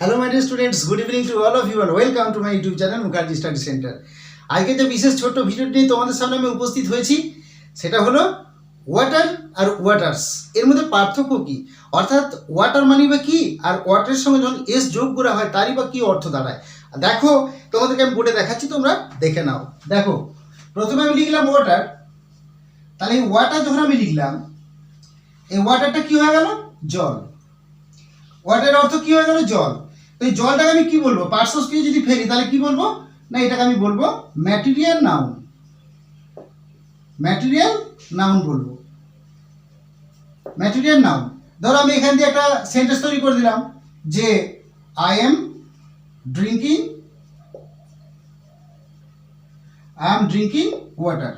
Hello my dear students good evening to all of you and welcome to my YouTube channel Mukherjee study centre আজকে যে বিশেষ ছোট্ট ভিডিওটি নিয়ে তোমাদের সামনে আমি উপস্থিত হয়েছি, সেটা হলো ওয়াটার আর ওয়াটার্স এর মধ্যে পার্থক্য কি? অর্থাৎ ওয়াটার মানি বা কি? আর ওয়াটারের সঙ্গে যখন এস যোগ করা হয়, তারই বা কি অর্থ দাঁড়ায়? দেখো, তোমাদেরকে আমি বোর্ডে দেখাচ্ছি, তোমরা দেখে নাও। দেখো, প্রথমে আমি লিখলাম ওয়াটার তাহলে এই ওয়াটার যখন আমি লিখলাম, এই ওয়াটারটা কি হয়ে গেল? জল। ওয়াটারের অর্থ কি হয়ে গেল? জল। তো এই জলটাকে আমি কি বলব? পার্শ্বস্কে যদি ফেলি, তাহলে কি বলব? না, এটাকে আমি বলব ম্যাটেরিয়াল নাউন ম্যাটেরিয়াল নাউন বলব। ম্যাটেরিয়াল নাউন ধরো আমি এখান দিয়ে একটা সেন্টেন্স তৈরি করে দিলাম যে I am drinking I am drinking water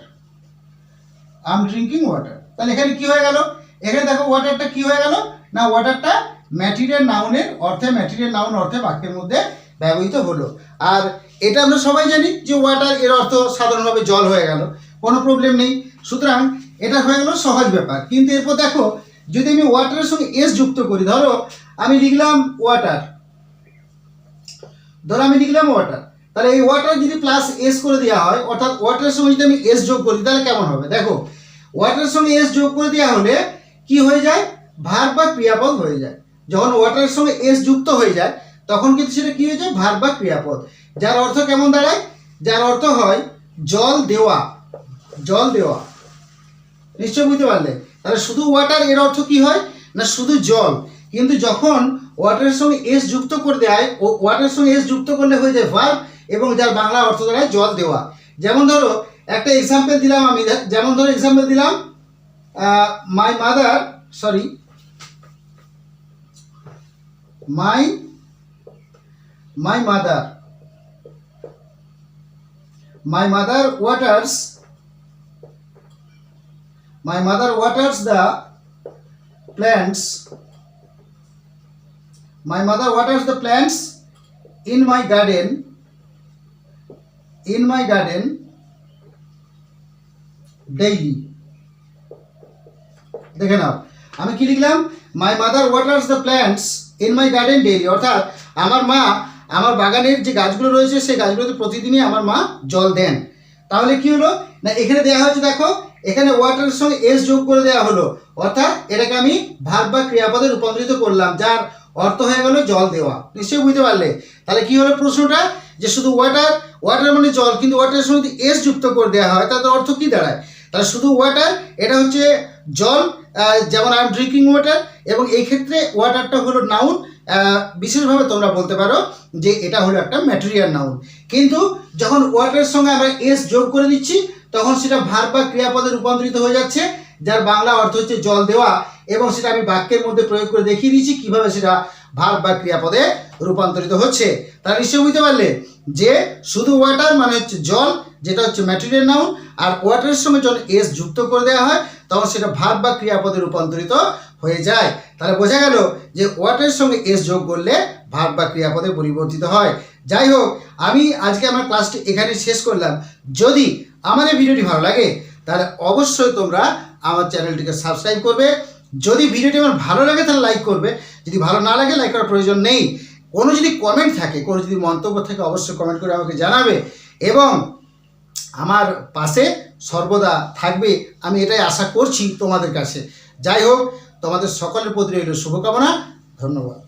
I am drinking water তাহলে এখানে কি হয়ে গেল? এখানে দেখো ওয়াটারটা কি হয়ে গেল? না ওয়াটারটা ম্যাটেরিয়াল নাউনের অর্থে ম্যাটেরিয়াল নাউন অর্থে বাক্যের মধ্যে ব্যবহৃত হলো। আর এটা আমরা সবাই জানি যে ওয়াটার এর অর্থ সাধারণভাবে জল হয়ে গেল, কোনো প্রবলেম নেই। সুতরাং এটা হয়ে গেল সহজ ব্যাপার। কিন্তু এরপর দেখো, যদি আমি ওয়াটারের সঙ্গে এস যুক্ত করি, ধরো আমি লিখলাম ওয়াটার ধরো আমি লিখলাম ওয়াটার তাহলে এই ওয়াটার যদি প্লাস এস করে দেওয়া হয়, অর্থাৎ ওয়াটারের সঙ্গে যদি আমি এস যোগ করি, তাহলে কেমন হবে? দেখো ওয়াটারের সঙ্গে এস যোগ করে দেওয়া হলে কি হয়ে যায়? ভার বা ক্রিয়াপদ হয়ে যায়। যখন ওয়াটারের সঙ্গে এস যুক্ত হয়ে যায়, তখন কিন্তু সেটা কি হয়ে যায়? ভার বা ক্রিয়াপদ। যার অর্থ কেমন দাঁড়ায়? যার অর্থ হয় জল দেওয়া। জল দেওয়া। নিশ্চয় বুঝতে পারলে? তাহলে শুধু ওয়াটার এর অর্থ কি হয়? না, শুধু জল। কিন্তু যখন ওয়াটারের সঙ্গে এস যুক্ত করে দেয়, ও ওয়াটারের সঙ্গে এস যুক্ত করলে হয়ে যায় ভার্ব এবং যার বাংলা অর্থ দাঁড়ায় জল দেওয়া। যেমন ধরো, একটা এক্সাম্পল দিলাম আমি। যেমন ধরো এক্সাম্পল দিলাম my mother sorry my my mother my mother waters my mother waters the plants my mother waters the plants in my garden in my garden daily দেখে নাও আমি কি লিখলাম my mother waters the plants in my garden daily অর্থাৎ আমার মা, আমার বাগানের যে গাছগুলো রয়েছে, সেই গাছগুলোতে প্রতিদিনই আমার মা জল দেন। তাহলে কি হলো? না, এখানে দেওয়া হয়েছে, দেখো, এখানে ওয়াটারের সঙ্গে এস যোগ করে দেওয়া হলো। অর্থাৎ এটাকে আমি ভাব বা ক্রিয়াপদে রূপান্তরিত করলাম, যার অর্থ হয়ে গেল জল দেওয়া। নিশ্চয়ই বুঝতে পারলে? তাহলে কি হলো প্রশ্নটা? যে শুধু ওয়াটার ওয়াটার মানে জল, কিন্তু ওয়াটারের সঙ্গে এস যুক্ত করে দেওয়া হয়, তাহলে অর্থ কি দাঁড়ায়? তাহলে শুধু ওয়াটার এটা হচ্ছে জল যেমন আই এম ড্রিঙ্কিং ওয়াটার এবং এই ক্ষেত্রে ওয়াটারটা হলো নাউন বিশেষভাবে তোমরা বলতে পারো যে এটা হলো একটা ম্যাটেরিয়াল নাউন কিন্তু যখন ওয়াটারের সঙ্গে আমরা এস যোগ করে দিচ্ছি, তখন সেটা ভার বা ক্রিয়াপদে রূপান্তরিত হয়ে যাচ্ছে, যার বাংলা অর্থ হচ্ছে জল দেওয়া, এবং সেটা আমি বাক্যের মধ্যে প্রয়োগ করে দেখিয়ে দিচ্ছি কীভাবে সেটা ভার বা ক্রিয়াপদে রূপান্তরিত হচ্ছে। তারা নিশ্চয়ই বুঝতে পারলে যে শুধু ওয়াটার মানে হচ্ছে জল, যেটা হচ্ছে ম্যাটেরিয়াল নাউন আর ওয়াটারের সঙ্গে যখন এস যুক্ত করে দেওয়া হয়, তখন সেটা ভাব বা ক্রিয়াপদে রূপান্তরিত হয়ে যায়। তাহলে বোঝা গেল যে ওয়াটারের সঙ্গে এস যোগ করলে ভাব বা ক্রিয়াপদে পরিবর্তিত হয়। যাই হোক, আমি আজকে আমার ক্লাসটি এখানে শেষ করলাম। যদি আমার এই ভিডিওটি ভালো লাগে, তাহলে অবশ্যই তোমরা আমার চ্যানেলটিকে সাবস্ক্রাইব করবে। যদি ভিডিওটি আমার ভালো লাগে, তাহলে লাইক করবে। যদি ভালো না লাগে, লাইক করার প্রয়োজন নেই। কোনো যদি কমেন্ট থাকে, কোনো যদি মন্তব্য থাকে, অবশ্যই কমেন্ট করে আমাকে জানাবে। এবং আমার পাশে সর্বদা থাকবে, আমি এটাই আশা করছি তোমাদের কাছে। যাই হোক, তোমাদের সকলের প্রতি রইল শুভকামনা, ধন্যবাদ।